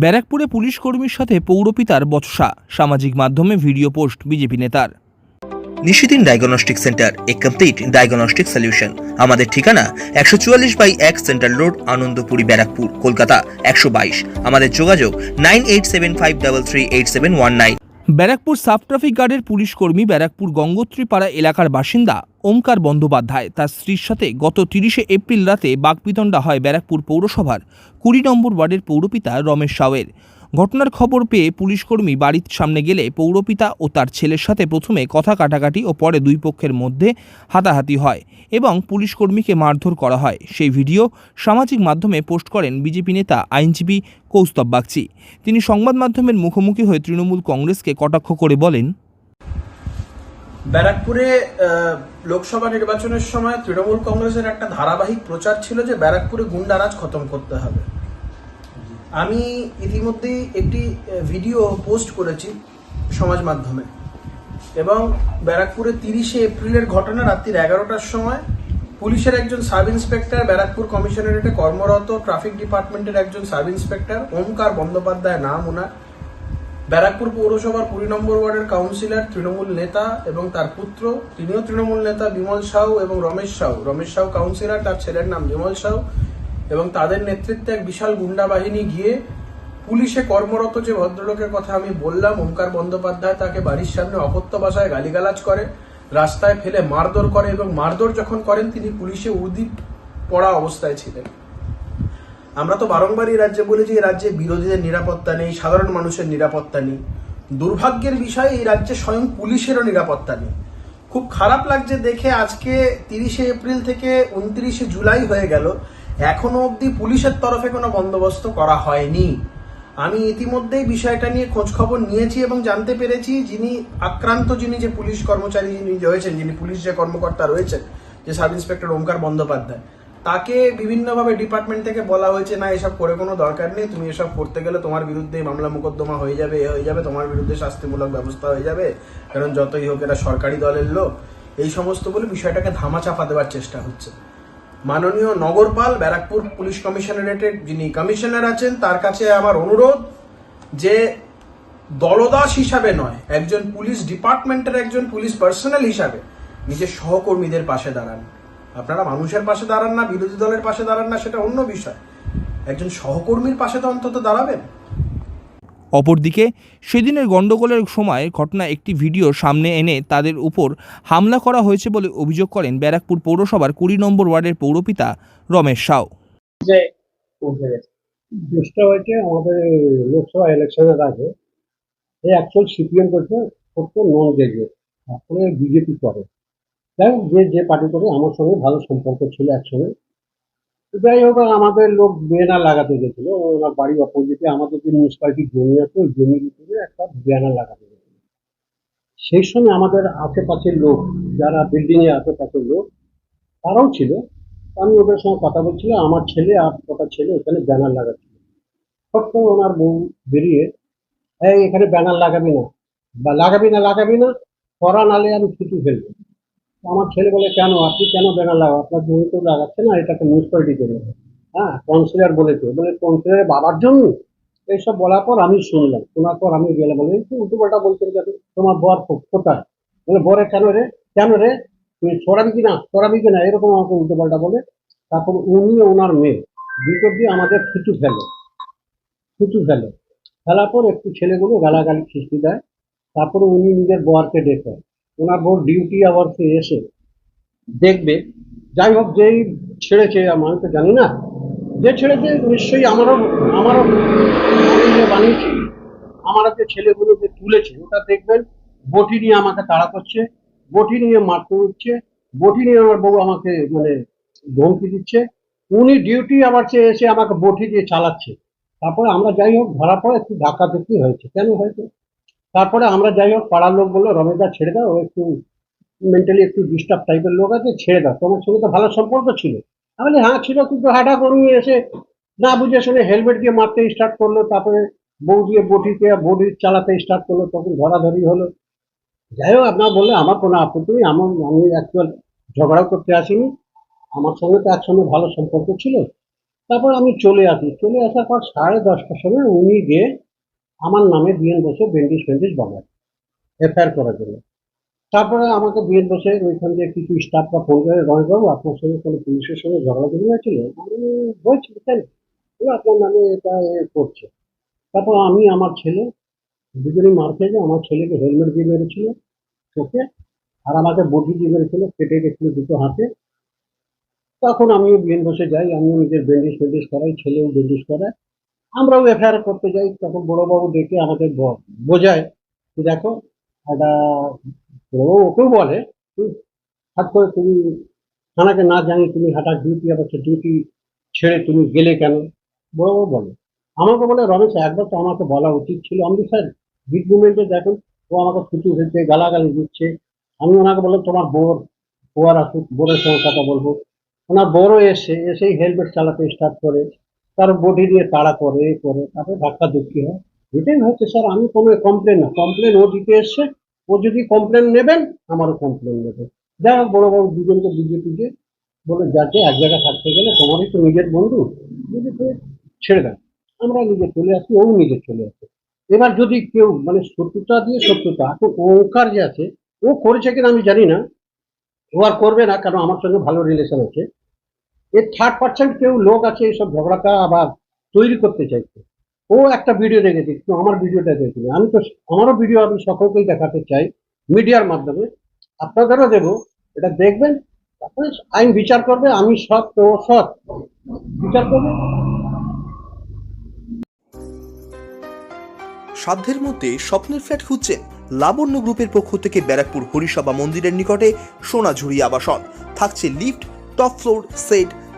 ব্যারাকপুরে পুলিশ কর্মীর সাথে পৌরপিতার বচসা। সামাজিক মাধ্যমে ভিডিও পোস্ট বিজেপি নেতার। Nishidin diagnostic centre, a complete diagnostic solution. আমাদের ঠিকানা একশো চুয়াল্লিশ বাই এক সেন্ট্রাল রোড, আনন্দপুরি ব্যারাকপুর, কলকাতা একশো বাইশ। আমাদের যোগাযোগ nine eight seven five double three eight seven one nine. Barrackpore sub traffic গার্ডের পুলিশ কর্মী ব্যারাকপুর গঙ্গোত্রীপাড়া এলাকার বাসিন্দা ওমকার বন্দ্যোপাধ্যায় তার স্ত্রীর সাথে গত তিরিশে এপ্রিল রাতে বাগপিতণ্ডা হয় ব্যারাকপুর পৌরসভার কুড়ি নম্বর ওয়ার্ডের পৌরপিতা রমেশ সাউয়ের। ঘটনার খবর পেয়ে পুলিশকর্মী বাড়ির সামনে গেলে পৌরপিতা ও তার ছেলের সাথে প্রথমে কথা কাটাকাটি ও পরে দুই পক্ষের মধ্যে হাতাহাতি হয় এবং পুলিশকর্মীকে মারধর করা হয়। সেই ভিডিও সামাজিক মাধ্যমে পোস্ট করেন বিজেপি নেতা আইনজীবী কৌস্তব বাগচি। তিনি সংবাদ মাধ্যমের মুখোমুখি হয়ে তৃণমূল কংগ্রেসকে কটাক্ষ করে বলেন, ব্যারাকপুরে লোকসভা নির্বাচনের সময় তৃণমূল কংগ্রেসের একটা ধারাবাহিক প্রচার ছিল যে ব্যারাকপুরে গুন্ডারাজ খতম করতে হবে। আমি ইতিমধ্যেই একটি ভিডিও পোস্ট করেছি সমাজ মাধ্যমে। এবং ব্যারাকপুরে তিরিশে এপ্রিলের ঘটনা রাত্রির এগারোটার সময় পুলিশের একজন সাব ইন্সপেক্টর ব্যারাকপুর কমিশনারেটে কর্মরত ট্রাফিক ডিপার্টমেন্টের একজন সাব ইন্সপেক্টর ওমকার বন্দ্যোপাধ্যায় নাম ওনার। ব্যারাকপুর পৌরসভার কুড়ি নম্বর ওয়ার্ডের কাউন্সিলর, তৃণমূল নেতা এবং তার পুত্র, তিনিও তৃণমূল নেতা বিমল সাউ এবং রমেশ সাউ। রমেশ সাউ কাউন্সিলর, তার ছেলের নাম বিমল সাউ। এবং তাদের নেতৃত্বে এক বিশাল গুন্ডা বাহিনী গিয়ে পুলিশে কর্মরত যে ভদ্রলোকের কথা আমি বললাম, ওমকার বন্দ্যোপাধ্যায় তাকে বাড়ির সামনে অকথ্য ভাষায় গালিগালাজ করে, রাস্তায় ফেলে মারধর করে এবং মারধর যখন করেন, তিনি পুলিশে উদিত পড়া অবস্থায় ছিলেন। আমরা তো বারংবার এই রাজ্যে বলেছি, এই রাজ্যে বিরোধীদের নিরাপত্তা নেই, সাধারণ মানুষের নিরাপত্তা নেই। দুর্ভাগ্যের বিষয়, এই রাজ্যে স্বয়ং পুলিশেরও নিরাপত্তা নেই। খুব খারাপ লাগছে দেখে আজকে তিরিশে এপ্রিল থেকে উনত্রিশে জুলাই হয়ে গেল। এখনও অবধি পুলিশের তরফে কোনো বন্দোবস্ত করা হয়নি। আমি ইতিমধ্যেই বিষয়টা নিয়ে খোঁজ খবর নিয়েছি এবং জানতে পেরেছি যিনি আক্রান্ত, যিনি যে পুলিশ কর্মচারী যিনি রয়েছেন, যিনি পুলিশ যে কর্মকর্তা রয়েছেন, যে সাব ইন্সপেক্টর ওমকার বন্দ্যোপাধ্যায়, তাকে বিভিন্নভাবে ডিপার্টমেন্ট থেকে বলা হয়েছে, না, এসব করে কোনো দরকার নেই, তুমি এসব করতে গেলে তোমার বিরুদ্ধে মামলা মোকদ্দমা হয়ে যাবে, এ হয়ে যাবে, তোমার বিরুদ্ধে শাস্তিমূলক ব্যবস্থা হয়ে যাবে, কারণ যতই হোক এরা সরকারি দলের লোক। এই সমস্ত বলে বিষয়টাকে ধামা চাপা দেওয়ার চেষ্টা হচ্ছে। মাননীয় নগরপাল, ব্যারাকপুর পুলিশ কমিশনারেটের যিনি কমিশনার আছেন, তার কাছে আমার অনুরোধ যে দলদাস হিসাবে নয়, একজন পুলিশ ডিপার্টমেন্টের একজন পুলিশ পার্সোনাল হিসাবে নিজের সহকর্মীদের পাশে দাঁড়ান। আপনারা মানুষের পাশে দাঁড়ান না, বিরোধী দলের পাশে দাঁড়ান না, সেটা অন্য বিষয়। একজন সহকর্মীর পাশে তো অন্তত দাঁড়াবেন। অপরদিকে সেদিনের গণ্ডগোলের সময় ঘটনা একটি ভিডিও সামনে এনে তাদের উপর হামলা করা হয়েছে বলে অভিযোগ করেন ব্যারাকপুর পৌরসভার কুড়ি নম্বর ওয়ার্ডের পৌরপিতা রমেশ সাউ। হয়েছে আমাদের লোকসভা ইলেকশনের আগে এই অ্যাকচুয়াল সিপিএম করছে করতো নন গ্রাজুয়েট তারপরে বিজেপি করে। যাই যে যে পার্টি করে আমার সঙ্গে ভালো সম্পর্ক ছিল একসঙ্গে। যাই হোক আমাদের লোক ব্যানার লাগাতে গেছিল। ওনার বাড়ির অপোজিটে আমাদের যে মিউনিসিপালিটির জমি আছে, ওই জমির উপরে একটা ব্যানার লাগাতে গেছিল। সেই সময় আমাদের আশেপাশের লোক, যারা বিল্ডিং এর আশেপাশের লোক, তারাও ছিল। আমি ওদের সঙ্গে কথা বলছিলাম, আমার ছেলে আর কটা ছেলে ওখানে ব্যানার লাগাচ্ছিল। ছোট্ট ওনার বউ বেরিয়ে, এই, এখানে ব্যানার লাগাবি না। বা, লাগাবি না লাগাবি না, করা নালে আমি ছুটি ফেলব। আমার ছেলে বলে, কেন? আপনি কেন ব্যানার লাগাও আপনার জমি তো লাগাচ্ছে না, এটা তো মিউনিসিপালিটি জন্য হ্যাঁ কাউন্সিলর বলেছে। বলে কাউন্সিলরের বাবার জন্য এইসব বলার পর আমি শুনলাম। শোনার পর আমি গেলাম বলে উল্টো পাল্টা যাবে তোমার বর কোথায় বলে, বরে কেন রে? কেন রে? তুই সরাবি কিনা? সরাবি কিনা? এরকম আমাকে উল্টো পাল্টা বলে। তারপর উনি ওনার মেয়ে, দুটো দিয়ে আমাদের থুতু ফেলে। থুতু ফেলে। ফেলার পর একটু ছেলেগুলো গালাগালি সৃষ্টি দেয়। তারপরে উনি নিজের বরকে ডেকে ওনার বউ ডিউটি আওয়ার্সে এসে দেখবে। যাই হোক, যেই ছেড়েছে আমি তো জানি না। যে ছেড়েছে, নিশ্চয়ই আমারও আমারও বানিয়েছি। আমার যে ছেলেগুলো যে তুলেছে, ওটা দেখবেন, বটি নিয়ে আমাকে তাড়া করছে, বটি নিয়ে মারতে উঠছে বটি নিয়ে আমার বউ আমাকে মানে ধমকি দিচ্ছে। উনি ডিউটি আবার চেয়ে এসে আমাকে বটি দিয়ে চালাচ্ছে। তারপরে আমরা যাই হোক, ধরার পরে একটু ধাক্কা দেখি হয়েছে। কেন হয়েছে? তারপরে আমরা যাই হোক পাড়ার লোক বলল রমেশদা ছেড়ে দাও একটু মেন্টালি একটু ডিস্টার্ব টাইপের লোক আছে ছেড়ে দাও। তোমার সঙ্গে তো ভালো সম্পর্ক ছিল। আমি বলি, হ্যাঁ ছিল কিন্তু হাঁটা করিয়ে এসে না বুঝে শুনে হেলমেট দিয়ে মারতে স্টার্ট করল তারপরে বউ দিয়ে বটিতে বডি চালাতে স্টার্ট করল তখন ধরাধরি হলো। যাই হোক আপনার বললে আমার কোনো আপত্তি নেই আমার আমি অ্যাকচুয়াল ঝগড়াও করতে আসিনি। আমার সঙ্গে তো একসঙ্গে ভালো সম্পর্ক ছিল। তারপর আমি চলে আসি। চলে আসার পর সাড়ে দশটার সময় উনি গিয়ে আমার নামে বিএন বসে বেন্ডিশ ফেন্ডিশ বানায় এফআইআর করার জন্য। তারপরে আমাকে বিএন বসে ওইখান থেকে কিছু স্টাফরা ফোন করে রমেশবাবু আপনার সঙ্গে কোনো পুলিশের সঙ্গে ঝগড়া ঝগড়ি হয়েছিল? আমি কেন? বলে, আপনার নামে এটা করছে। তারপর আমি আমার ছেলে দুজনেই মার খেয়েছে আমার ছেলেকে হেলমেট দিয়ে মেরেছিল চোখে আর আমাকে বটি দিয়ে মেরেছিল কেটে গেছিল দুটো হাতে। তখন আমিও বিএন বসে যাই আমিও নিজের বেন্ডিশ ফেন্ডিশ করাই ছেলেও বেন্ডিশ করায়। আমরাও এফআইআর করতে যাই, তখন বড়োবাবু ডেকে আমাদের বোঝায় যে দেখো, একটা বড়োবাবু ওকেও বলে "তুই হাত করে তুমি থানাকে না জানি তুমি হঠাৎ ডিউটি আবার অবশ্য ডিউটি ছেড়ে তুমি গেলে কেন? বড়োবাবু বলে, আমাকে বলে, রমেশ, একবার তো আমাকে বলা উচিত ছিল। আমি স্যার বিগ মুভমেন্টে দেখুন, ও আমাকে ছুটি হচ্ছে গালাগালি দিচ্ছে। আমি ওনাকে বললাম, তোমার বোর বোয়ার আসুক, বোরের সঙ্গে কথা বলব। ওনার বড় এসে, এসেই হেলমেট চালাতে স্টার্ট করে। তার বডি দিয়ে তাড়া করে করে, তারপরে ধাক্কা ধুক্কি হয়। এটাই হচ্ছে, স্যার, আমি কোনো কমপ্লেন না। কমপ্লেন ও দিতে এসছে। ও যদি কমপ্লেন নেবেন, আমারও কমপ্লেন নেবে। যাই হোক বড়োবাবু দুজনকে বুঝিয়ে টুঝিয়ে বলে যাচ্ছে এক জায়গায় থাকতে গেলে তোমারই তো নিজের বন্ধু। যদি তুমি ছেড়ে দেন আমরা নিজে চলে আসি, ও নিজে চলে আসে। এবার যদি কেউ মানে শত্রুতা দিয়ে শত্রুতা এখন ওঙ্কার যে আছে, ও করেছে কিনা আমি জানি না। ও আর করবে না, কারণ আমার সঙ্গে ভালো রিলেশন আছে। এর থার্ড পার্সেন্ট কেউ লোক আছে এইসব ঝগড়াটা আবার তৈরি করতে চাইছে। ও একটা ভিডিও দেখেছে, কিন্তু আমার ভিডিওটা দেখেছি আমি তো আমারও ভিডিও আমি সকলকেই দেখাতে চাই মিডিয়ার মাধ্যমে। আপনাদেরও দেবো, এটা দেখবেন, তারপরে আইন বিচার করবে, আমি সৎ তো সৎ, বিচার করবে। সাধ্যের মধ্যে স্বপ্নের ফ্ল্যাট খুঁজছেন লাবণ্য গ্রুপের পক্ষ থেকে ব্যারাকপুর হরিসভা মন্দিরের নিকটে সোনাঝুরি আবাসন। থাকছে lift, top floor, set